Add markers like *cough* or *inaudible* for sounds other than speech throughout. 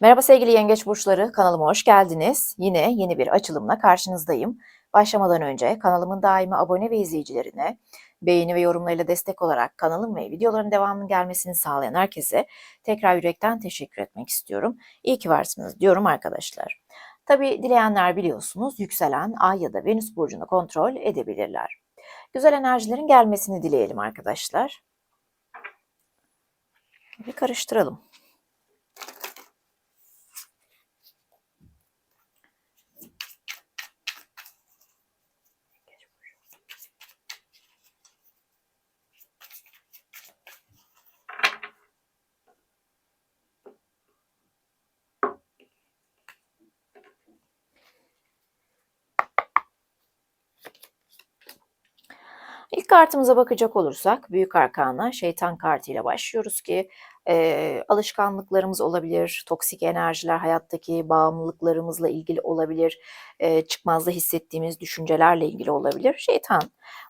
Merhaba sevgili yengeç burçları, kanalıma hoş geldiniz. Yine yeni bir açılımla karşınızdayım. Başlamadan önce kanalımın daimi abone ve izleyicilerine beğeni ve yorumlarıyla destek olarak kanalım ve videoların devamının gelmesini sağlayan herkese tekrar yürekten teşekkür etmek istiyorum. İyi ki varsınız diyorum arkadaşlar. Tabi dileyenler biliyorsunuz yükselen ay ya da venüs burcunu kontrol edebilirler. Güzel enerjilerin gelmesini dileyelim arkadaşlar. Bir karıştıralım. Kartımıza bakacak olursak Büyük Arkana Şeytan kartıyla başlıyoruz ki e, alışkanlıklarımız olabilir, toksik enerjiler, hayattaki bağımlılıklarımızla ilgili olabilir, e, çıkmazda hissettiğimiz düşüncelerle ilgili olabilir. Şeytan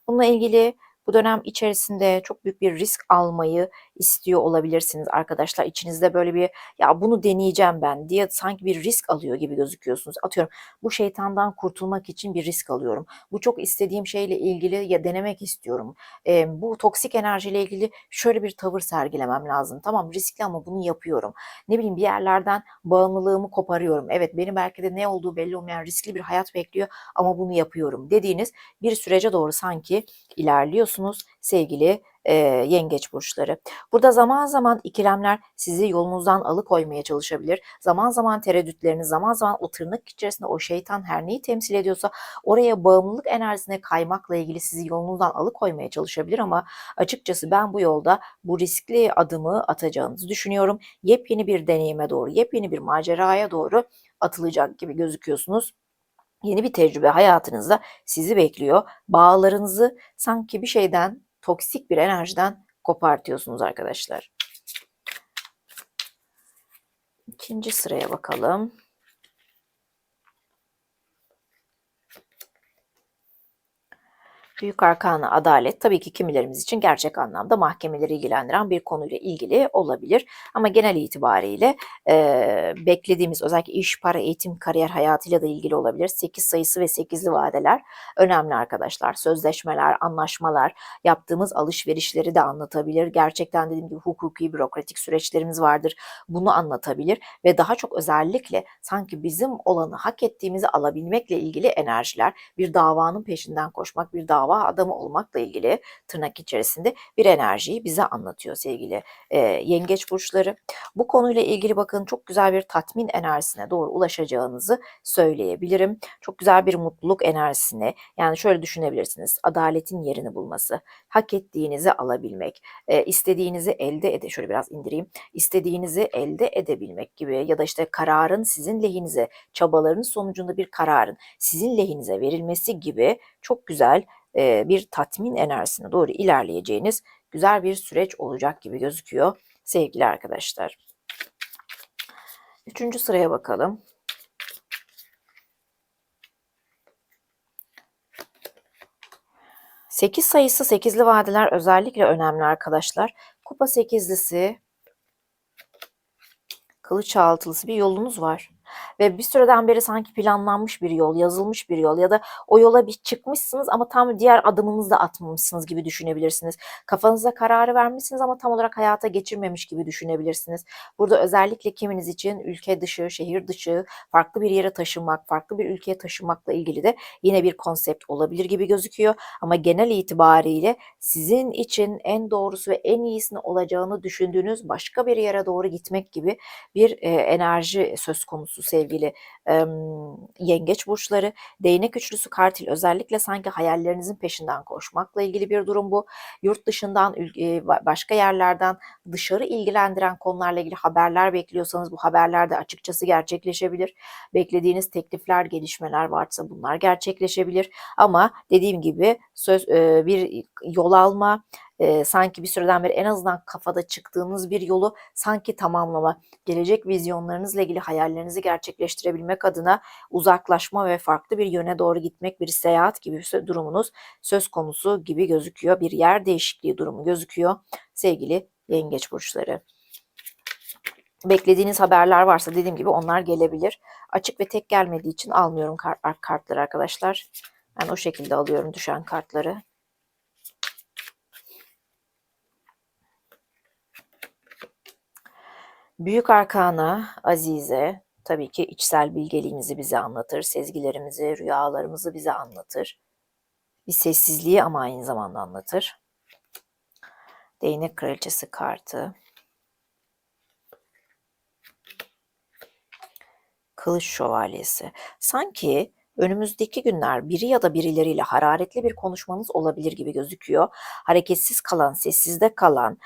bununla ilgili bu dönem içerisinde çok büyük bir risk almayı istiyor olabilirsiniz arkadaşlar. İçinizde böyle bir ya bunu deneyeceğim ben diye sanki bir risk alıyor gibi gözüküyorsunuz. Atıyorum bu şeytandan kurtulmak için bir risk alıyorum. Bu çok istediğim şeyle ilgili ya denemek istiyorum. E, bu toksik enerjiyle ilgili şöyle bir tavır sergilemem lazım. Tamam riskli ama bunu yapıyorum. Ne bileyim bir yerlerden bağımlılığımı koparıyorum. Evet benim belki de ne olduğu belli olmayan riskli bir hayat bekliyor ama bunu yapıyorum dediğiniz bir sürece doğru sanki ilerliyorsunuz sevgili e, yengeç burçları. Burada zaman zaman ikilemler sizi yolunuzdan alıkoymaya çalışabilir. Zaman zaman tereddütleriniz, zaman zaman o tırnak içerisinde o şeytan her neyi temsil ediyorsa oraya bağımlılık enerjisine kaymakla ilgili sizi yolunuzdan alıkoymaya çalışabilir ama açıkçası ben bu yolda bu riskli adımı atacağınızı düşünüyorum. Yepyeni bir deneyime doğru, yepyeni bir maceraya doğru atılacak gibi gözüküyorsunuz yeni bir tecrübe hayatınızda sizi bekliyor. Bağlarınızı sanki bir şeyden, toksik bir enerjiden kopartıyorsunuz arkadaşlar. İkinci sıraya bakalım. Büyük Arkana adalet tabii ki kimilerimiz için gerçek anlamda mahkemeleri ilgilendiren bir konuyla ilgili olabilir. Ama genel itibariyle e, beklediğimiz özellikle iş, para, eğitim, kariyer hayatıyla da ilgili olabilir. 8 sayısı ve 8'li vadeler önemli arkadaşlar. Sözleşmeler, anlaşmalar, yaptığımız alışverişleri de anlatabilir. Gerçekten dediğim gibi hukuki, bürokratik süreçlerimiz vardır. Bunu anlatabilir ve daha çok özellikle sanki bizim olanı hak ettiğimizi alabilmekle ilgili enerjiler, bir davanın peşinden koşmak, bir dava dava adamı olmakla ilgili tırnak içerisinde bir enerjiyi bize anlatıyor sevgili e, yengeç burçları. Bu konuyla ilgili bakın çok güzel bir tatmin enerjisine doğru ulaşacağınızı söyleyebilirim. Çok güzel bir mutluluk enerjisine yani şöyle düşünebilirsiniz adaletin yerini bulması, hak ettiğinizi alabilmek, e, istediğinizi elde ede şöyle biraz indireyim, istediğinizi elde edebilmek gibi ya da işte kararın sizin lehinize, çabalarınız sonucunda bir kararın sizin lehinize verilmesi gibi çok güzel bir tatmin enerjisine doğru ilerleyeceğiniz güzel bir süreç olacak gibi gözüküyor sevgili arkadaşlar. Üçüncü sıraya bakalım. Sekiz sayısı sekizli vadeler özellikle önemli arkadaşlar. Kupa sekizlisi, kılıç altılısı bir yolunuz var ve bir süreden beri sanki planlanmış bir yol, yazılmış bir yol ya da o yola bir çıkmışsınız ama tam diğer adımınızı da atmamışsınız gibi düşünebilirsiniz. Kafanızda kararı vermişsiniz ama tam olarak hayata geçirmemiş gibi düşünebilirsiniz. Burada özellikle kiminiz için ülke dışı, şehir dışı, farklı bir yere taşınmak, farklı bir ülkeye taşınmakla ilgili de yine bir konsept olabilir gibi gözüküyor. Ama genel itibariyle sizin için en doğrusu ve en iyisini olacağını düşündüğünüz başka bir yere doğru gitmek gibi bir e, enerji söz konusu sevgili e, yengeç burçları. Değnek üçlüsü kartil özellikle sanki hayallerinizin peşinden koşmakla ilgili bir durum bu. Yurt dışından başka yerlerden dışarı ilgilendiren konularla ilgili haberler bekliyorsanız bu haberler de açıkçası gerçekleşebilir. Beklediğiniz teklifler, gelişmeler varsa bunlar gerçekleşebilir. Ama dediğim gibi söz e, bir yol alma, e, sanki bir süreden beri en azından kafada çıktığınız bir yolu sanki tamamlama, gelecek vizyonlarınızla ilgili hayallerinizi gerçekleştirebilmek adına uzaklaşma ve farklı bir yöne doğru gitmek bir seyahat gibi bir durumunuz söz konusu gibi gözüküyor. Bir yer değişikliği durumu gözüküyor sevgili yengeç burçları. beklediğiniz haberler varsa dediğim gibi onlar gelebilir. Açık ve tek gelmediği için almıyorum kart, kartları arkadaşlar. Ben o şekilde alıyorum düşen kartları. Büyük Arkana, Azize, tabii ki içsel bilgeliğimizi bize anlatır, sezgilerimizi, rüyalarımızı bize anlatır. Bir sessizliği ama aynı zamanda anlatır. Değnek Kraliçesi kartı. Kılıç Şövalyesi. Sanki önümüzdeki günler biri ya da birileriyle hararetli bir konuşmanız olabilir gibi gözüküyor. Hareketsiz kalan, sessizde kalan,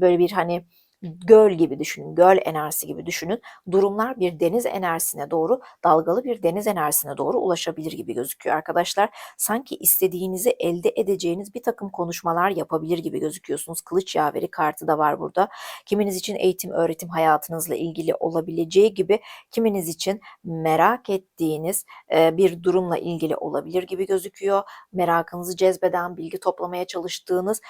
böyle bir hani göl gibi düşünün, göl enerjisi gibi düşünün. Durumlar bir deniz enerjisine doğru, dalgalı bir deniz enerjisine doğru ulaşabilir gibi gözüküyor arkadaşlar. Sanki istediğinizi elde edeceğiniz bir takım konuşmalar yapabilir gibi gözüküyorsunuz. Kılıç yaveri kartı da var burada. Kiminiz için eğitim, öğretim hayatınızla ilgili olabileceği gibi kiminiz için merak ettiğiniz bir durumla ilgili olabilir gibi gözüküyor. Merakınızı cezbeden, bilgi toplamaya çalıştığınız,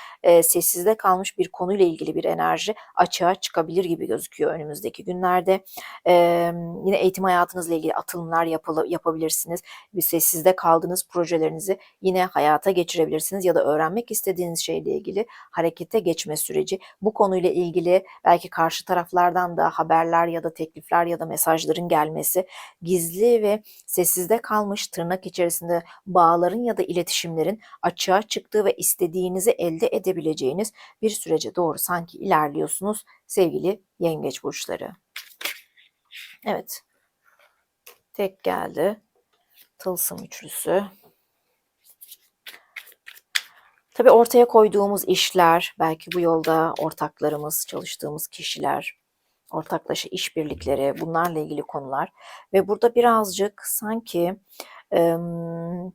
sessizde kalmış bir konuyla ilgili bir enerji açığa açığa çıkabilir gibi gözüküyor önümüzdeki günlerde. Ee, yine eğitim hayatınızla ilgili atılımlar yapılı, yapabilirsiniz. Bir sessizde kaldığınız projelerinizi yine hayata geçirebilirsiniz ya da öğrenmek istediğiniz şeyle ilgili harekete geçme süreci. Bu konuyla ilgili belki karşı taraflardan da haberler ya da teklifler ya da mesajların gelmesi, gizli ve sessizde kalmış tırnak içerisinde bağların ya da iletişimlerin açığa çıktığı ve istediğinizi elde edebileceğiniz bir sürece doğru sanki ilerliyorsunuz sevgili yengeç burçları. Evet. Tek geldi. Tılsım üçlüsü. Tabii ortaya koyduğumuz işler, belki bu yolda ortaklarımız, çalıştığımız kişiler, ortaklaşa işbirlikleri, bunlarla ilgili konular ve burada birazcık sanki ım,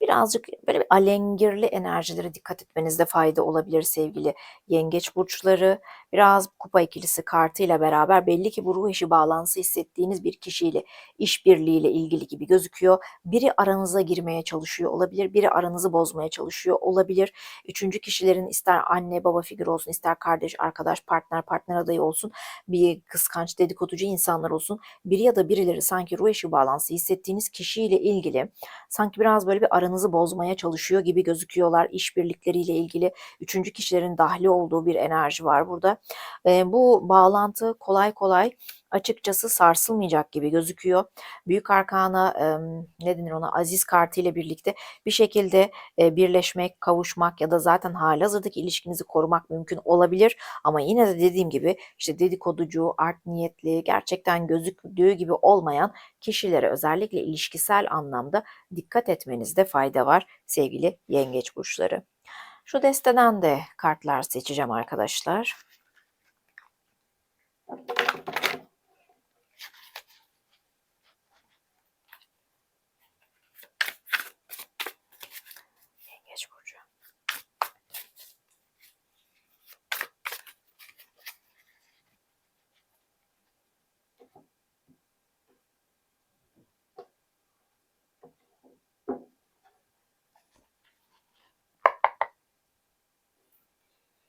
birazcık böyle bir alengirli enerjilere dikkat etmenizde fayda olabilir sevgili yengeç burçları. Biraz kupa ikilisi kartıyla beraber belli ki bu ruh eşi bağlantısı hissettiğiniz bir kişiyle işbirliğiyle ilgili gibi gözüküyor. Biri aranıza girmeye çalışıyor olabilir, biri aranızı bozmaya çalışıyor olabilir. Üçüncü kişilerin ister anne baba figürü olsun, ister kardeş, arkadaş, partner, partner adayı olsun, bir kıskanç dedikoducu insanlar olsun. Biri ya da birileri sanki ruh eşi bağlantısı hissettiğiniz kişiyle ilgili sanki biraz böyle bir aranızı bozmaya çalışıyor gibi gözüküyorlar. İşbirlikleriyle ilgili üçüncü kişilerin dahli olduğu bir enerji var burada. E, bu bağlantı kolay kolay açıkçası sarsılmayacak gibi gözüküyor. Büyük Arkana e, ne denir ona Aziz kartı ile birlikte bir şekilde e, birleşmek, kavuşmak ya da zaten halihazırdaki ilişkinizi korumak mümkün olabilir. Ama yine de dediğim gibi işte dedikoducu, art niyetli, gerçekten gözüktüğü gibi olmayan kişilere özellikle ilişkisel anlamda dikkat etmenizde fayda var sevgili yengeç burçları. Şu desteden de kartlar seçeceğim arkadaşlar.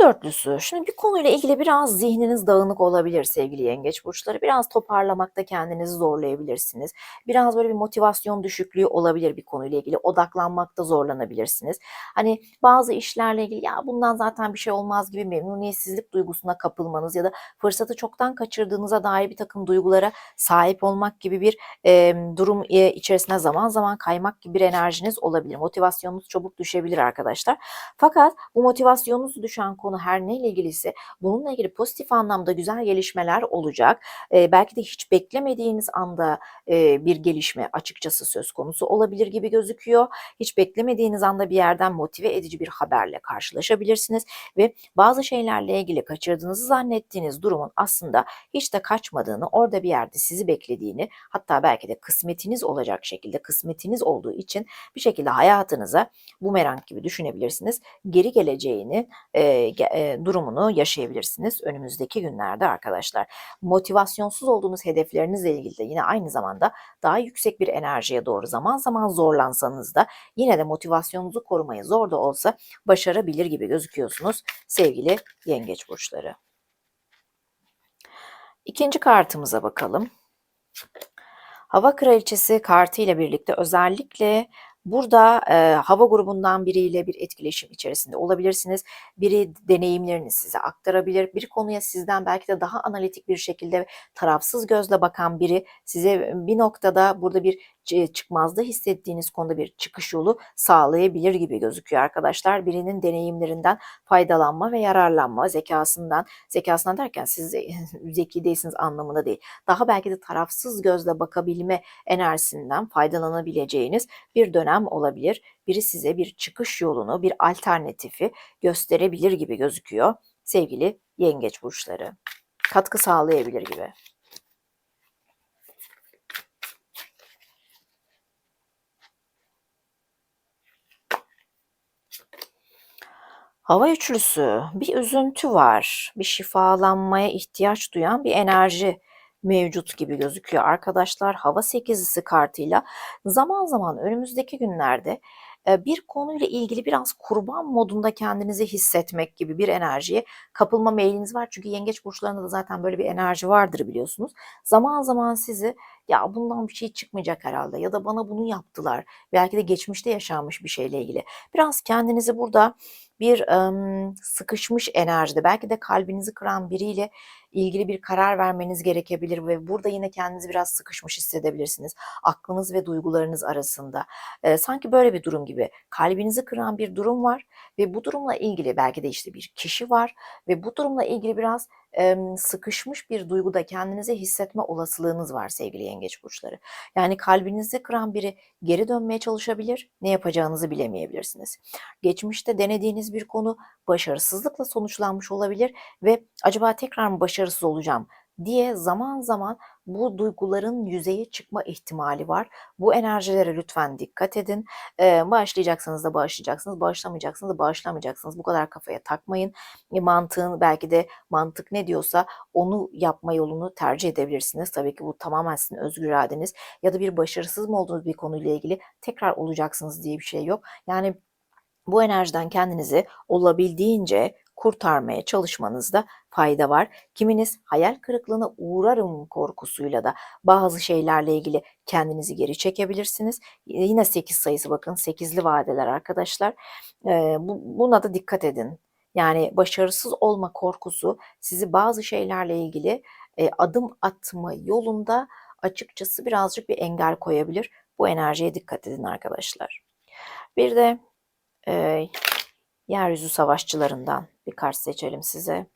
dörtlüsü. Şimdi bir konuyla ilgili biraz zihniniz dağınık olabilir sevgili yengeç burçları. Biraz toparlamakta kendinizi zorlayabilirsiniz. Biraz böyle bir motivasyon düşüklüğü olabilir bir konuyla ilgili. Odaklanmakta zorlanabilirsiniz. Hani bazı işlerle ilgili ya bundan zaten bir şey olmaz gibi memnuniyetsizlik duygusuna kapılmanız ya da fırsatı çoktan kaçırdığınıza dair bir takım duygulara sahip olmak gibi bir e, durum içerisine zaman zaman kaymak gibi bir enerjiniz olabilir. Motivasyonunuz çabuk düşebilir arkadaşlar. Fakat bu motivasyonunuzu düşen olan konu her neyle ilgiliyse bununla ilgili pozitif anlamda güzel gelişmeler olacak. E, belki de hiç beklemediğiniz anda e, bir gelişme açıkçası söz konusu olabilir gibi gözüküyor. Hiç beklemediğiniz anda bir yerden motive edici bir haberle karşılaşabilirsiniz ve bazı şeylerle ilgili kaçırdığınızı zannettiğiniz durumun aslında hiç de kaçmadığını, orada bir yerde sizi beklediğini, hatta belki de kısmetiniz olacak şekilde kısmetiniz olduğu için bir şekilde hayatınıza bumerang gibi düşünebilirsiniz. Geri geleceğini e, e, durumunu yaşayabilirsiniz önümüzdeki günlerde arkadaşlar. Motivasyonsuz olduğunuz hedeflerinizle ilgili de yine aynı zamanda daha yüksek bir enerjiye doğru zaman zaman zorlansanız da yine de motivasyonunuzu korumayı zor da olsa başarabilir gibi gözüküyorsunuz sevgili yengeç burçları. İkinci kartımıza bakalım. Hava Kraliçesi kartı ile birlikte özellikle burada e, hava grubundan biriyle bir etkileşim içerisinde olabilirsiniz. Biri deneyimlerini size aktarabilir. Bir konuya sizden belki de daha analitik bir şekilde tarafsız gözle bakan biri size bir noktada burada bir çıkmazda hissettiğiniz konuda bir çıkış yolu sağlayabilir gibi gözüküyor arkadaşlar. Birinin deneyimlerinden faydalanma ve yararlanma, zekasından, zekasından derken siz *laughs* zeki değilsiniz anlamında değil. Daha belki de tarafsız gözle bakabilme enerjisinden faydalanabileceğiniz bir dönem olabilir. Biri size bir çıkış yolunu, bir alternatifi gösterebilir gibi gözüküyor sevgili yengeç burçları. Katkı sağlayabilir gibi. Hava üçlüsü, bir üzüntü var, bir şifalanmaya ihtiyaç duyan bir enerji mevcut gibi gözüküyor arkadaşlar. Hava sekizlisi kartıyla zaman zaman önümüzdeki günlerde bir konuyla ilgili biraz kurban modunda kendinizi hissetmek gibi bir enerjiye kapılma meyliniz var. Çünkü yengeç burçlarında da zaten böyle bir enerji vardır biliyorsunuz. Zaman zaman sizi ya bundan bir şey çıkmayacak herhalde ya da bana bunu yaptılar. Belki de geçmişte yaşanmış bir şeyle ilgili. Biraz kendinizi burada bir ım, sıkışmış enerjide belki de kalbinizi kıran biriyle ilgili bir karar vermeniz gerekebilir ve burada yine kendinizi biraz sıkışmış hissedebilirsiniz. Aklınız ve duygularınız arasında. E, sanki böyle bir durum gibi. Kalbinizi kıran bir durum var ve bu durumla ilgili belki de işte bir kişi var ve bu durumla ilgili biraz sıkışmış bir duyguda kendinizi hissetme olasılığınız var sevgili yengeç burçları. Yani kalbinizi kıran biri geri dönmeye çalışabilir, ne yapacağınızı bilemeyebilirsiniz. Geçmişte denediğiniz bir konu başarısızlıkla sonuçlanmış olabilir ve acaba tekrar mı başarısız olacağım diye zaman zaman bu duyguların yüzeye çıkma ihtimali var. Bu enerjilere lütfen dikkat edin. Ee, bağışlayacaksanız da bağışlayacaksınız, bağışlamayacaksınız da bağışlamayacaksınız. Bu kadar kafaya takmayın. E, mantığın belki de mantık ne diyorsa onu yapma yolunu tercih edebilirsiniz. Tabii ki bu tamamen sizin özgür iradeniz. Ya da bir başarısız mı olduğunuz bir konuyla ilgili tekrar olacaksınız diye bir şey yok. Yani bu enerjiden kendinizi olabildiğince kurtarmaya çalışmanızda fayda var. Kiminiz hayal kırıklığına uğrarım korkusuyla da bazı şeylerle ilgili kendinizi geri çekebilirsiniz. Yine 8 sayısı bakın 8'li vadeler arkadaşlar. Buna da dikkat edin. Yani başarısız olma korkusu sizi bazı şeylerle ilgili e, adım atma yolunda açıkçası birazcık bir engel koyabilir. Bu enerjiye dikkat edin arkadaşlar. Bir de e, yeryüzü savaşçılarından bir kart seçelim size.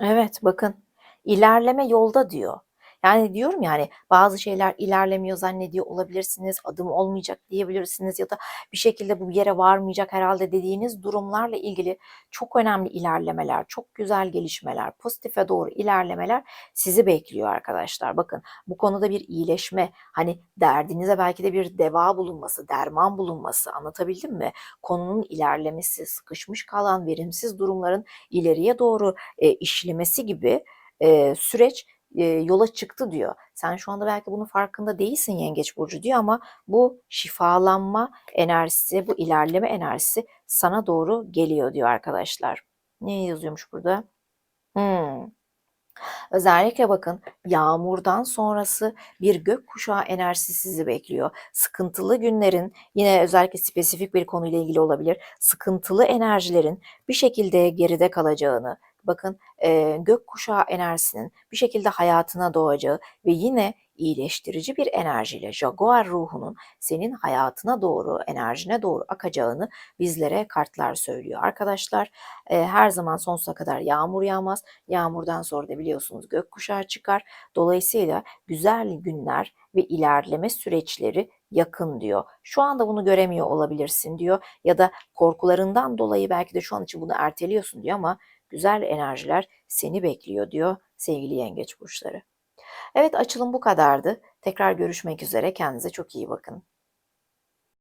Evet bakın ilerleme yolda diyor. Yani diyorum yani bazı şeyler ilerlemiyor zannediyor olabilirsiniz, adım olmayacak diyebilirsiniz ya da bir şekilde bu yere varmayacak herhalde dediğiniz durumlarla ilgili çok önemli ilerlemeler, çok güzel gelişmeler, pozitife doğru ilerlemeler sizi bekliyor arkadaşlar. Bakın bu konuda bir iyileşme, hani derdinize belki de bir deva bulunması, derman bulunması anlatabildim mi? Konunun ilerlemesi, sıkışmış kalan verimsiz durumların ileriye doğru e, işlemesi gibi e, süreç e, yola çıktı diyor. Sen şu anda belki bunun farkında değilsin Yengeç Burcu diyor ama bu şifalanma enerjisi, bu ilerleme enerjisi sana doğru geliyor diyor arkadaşlar. Ne yazıyormuş burada? Hmm. Özellikle bakın yağmurdan sonrası bir gök kuşağı enerjisi sizi bekliyor. Sıkıntılı günlerin yine özellikle spesifik bir konuyla ilgili olabilir. Sıkıntılı enerjilerin bir şekilde geride kalacağını, bakın e, gökkuşağı enerjisinin bir şekilde hayatına doğacağı ve yine iyileştirici bir enerjiyle Jaguar ruhunun senin hayatına doğru, enerjine doğru akacağını bizlere kartlar söylüyor. Arkadaşlar e, her zaman sonsuza kadar yağmur yağmaz. Yağmurdan sonra da biliyorsunuz gökkuşağı çıkar. Dolayısıyla güzel günler ve ilerleme süreçleri yakın diyor. Şu anda bunu göremiyor olabilirsin diyor ya da korkularından dolayı belki de şu an için bunu erteliyorsun diyor ama güzel enerjiler seni bekliyor diyor sevgili yengeç burçları. Evet açılım bu kadardı. Tekrar görüşmek üzere. Kendinize çok iyi bakın.